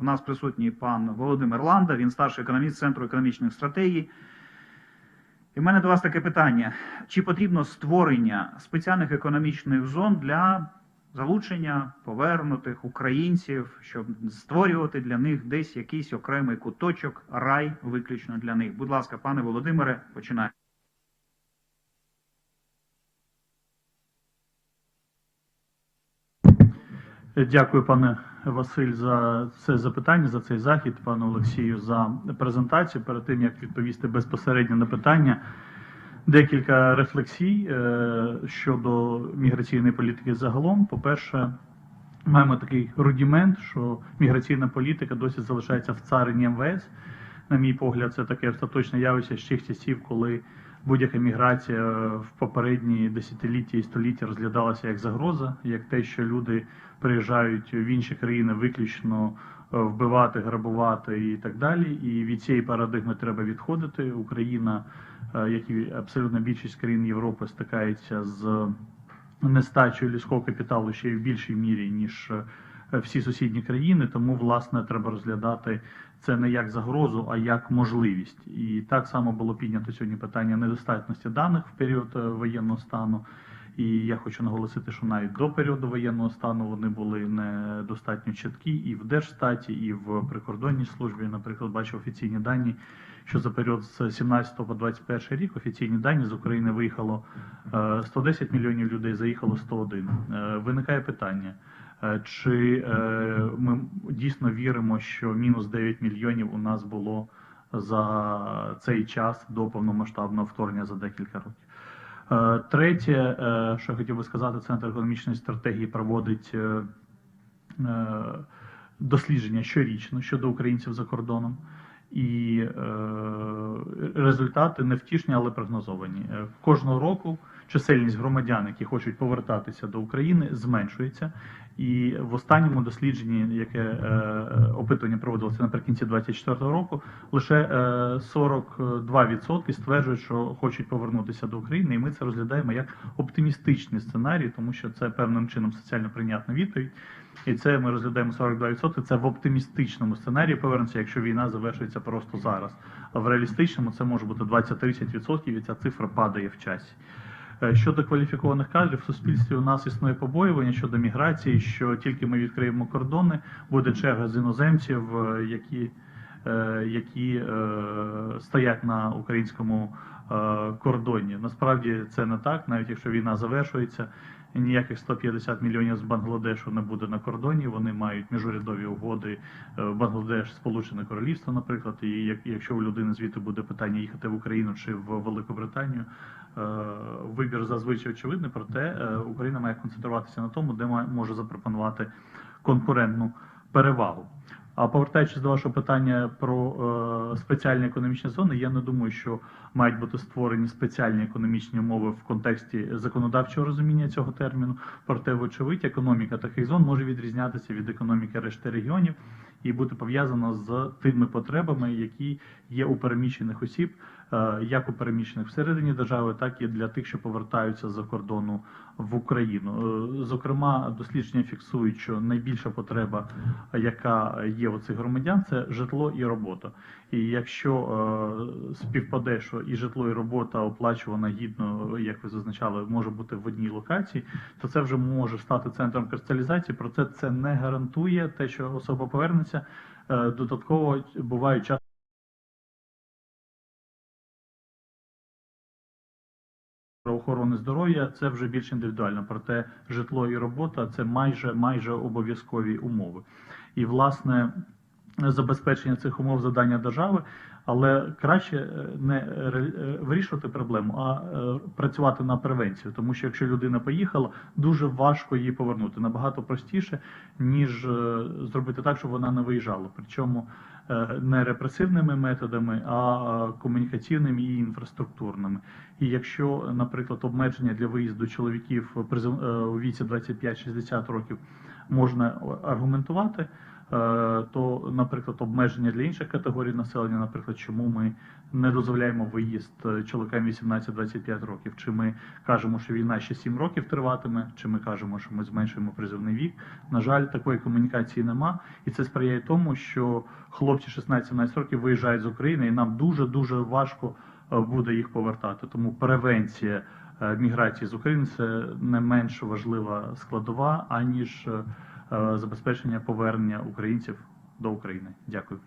У нас присутній пан Володимир Ланда, він старший економіст Центру економічних стратегій. І в мене до вас таке питання: чи потрібно створення спеціальних економічних зон для залучення повернутих українців, щоб створювати для них десь якийсь окремий куточок, рай виключно для них? Будь ласка, пане Володимире, починайте. Дякую, пане Василь, за це запитання, за цей захід, пане Олексію, за презентацію. Перед тим як відповісти безпосередньо на питання, декілька рефлексій е, щодо міграційної політики загалом. По-перше, маємо такий рудімент, що міграційна політика досі залишається в царині МВС. На мій погляд, це таке остаточне явище з тих часів, коли будь-яка міграція в попередні десятиліття і століття розглядалася як загроза, як те, що люди приїжджають в інші країни виключно е, вбивати, грабувати і так далі. І від цієї парадигми треба відходити. Україна, е, як і абсолютно більшість країн Європи, стикається з нестачею людського капіталу ще й в більшій мірі, ніж е, всі сусідні країни. Тому, власне, треба розглядати це не як загрозу, а як можливість. І так само було піднято сьогодні питання недостатності даних в період е, воєнного стану. І я хочу наголосити, що навіть до періоду воєнного стану вони були недостатньо чіткі і в Держстаті, і в прикордонній службі. Наприклад, бачу офіційні дані, що за період з 17 по 21 рік офіційні дані з України виїхало е, 110 мільйонів людей, заїхало 101. Е, Виникає питання. Е, Чи е, ми дійсно віримо, що мінус 9 мільйонів у нас було за цей час до повномасштабного вторгнення за декілька років? Е, Третє, що хотів би сказати, Центр економічної стратегії проводить дослідження щорічно щодо українців за кордоном. І е, результати невтішні, але прогнозовані. Е, Кожного року чисельність громадян, які хочуть повертатися до України, зменшується. І в останньому дослідженні, яке е, опитування проводилося наприкінці 2024 року, лише е, 42% стверджують, що хочуть повернутися до України, і ми це розглядаємо як оптимістичний сценарій, тому що це певним чином соціально прийнятна відповідь. І це ми розглядаємо 42%. Це в оптимістичному сценарії повернеться, якщо війна завершується просто зараз. А в реалістичному це може бути 20-30%, і ця цифра падає в часі. Е, Щодо кваліфікованих кадрів, в суспільстві у нас існує побоювання щодо міграції, що тільки ми відкриємо кордони, буде черга з іноземців, е, які, е, які стоять на українському кордоні. Насправді це не так, навіть якщо війна завершується. Ніяких 150 мільйонів з Бангладешу не буде на кордоні. Вони мають міжурядові угоди е, Бангладеш, Сполучене Королівство, наприклад. І як- якщо у людини звідти буде питання їхати в Україну чи в Великобританію, е, вибір зазвичай очевидний. Проте е, Україна має концентруватися на тому, де може запропонувати конкурентну перевагу. А повертаючись до вашого питання про е, спеціальні економічні зони, я не думаю, що мають бути створені спеціальні економічні умови в контексті законодавчого розуміння цього терміну. Проте, вочевидь, економіка таких зон може відрізнятися від економіки решти регіонів і бути пов'язана з тими потребами, які є у переміщених осіб, е, як у переміщених всередині держави, так і для тих, що повертаються за кордону в Україну. Е, Зокрема, дослідження фіксують, що найбільша потреба, яка є у цих громадян, це житло і робота. І якщо е, співпаде, що і житло, і робота оплачувана гідно, як ви зазначали, може бути в одній локації, то це вже може стати центром кристалізації. Проте це не гарантує те, що особа повернеться. Е, Додатково бувають час охорони здоров'я це вже більш індивідуально, проте житло і робота це майже майже обов'язкові умови. І власне забезпечення цих умов завдання держави, але краще е, не ре- е, вирішувати проблему, а е, працювати на превенцію. Тому що якщо людина поїхала, дуже важко її повернути. Набагато простіше, ніж е, зробити так, щоб вона не виїжджала. Причому е, не репресивними методами, а е, комунікаційними і інфраструктурними. І якщо, наприклад, обмеження для виїзду чоловіків е, у віці 25-60 років можна аргументувати, то, наприклад, обмеження для інших категорій населення, наприклад, чому ми не дозволяємо виїзд е, чоловікам 18-25 років, чи ми кажемо, що війна ще 7 років триватиме, чи ми кажемо, що ми зменшуємо призовний вік. На жаль, такої комунікації нема, і це сприяє тому, що хлопці 16-17 років виїжджають з України, і нам дуже дуже важко е, буде їх повертати. Тому превенція е, міграції з України це не менш важлива складова, аніж е, е, забезпечення повернення українців до України. Дякую.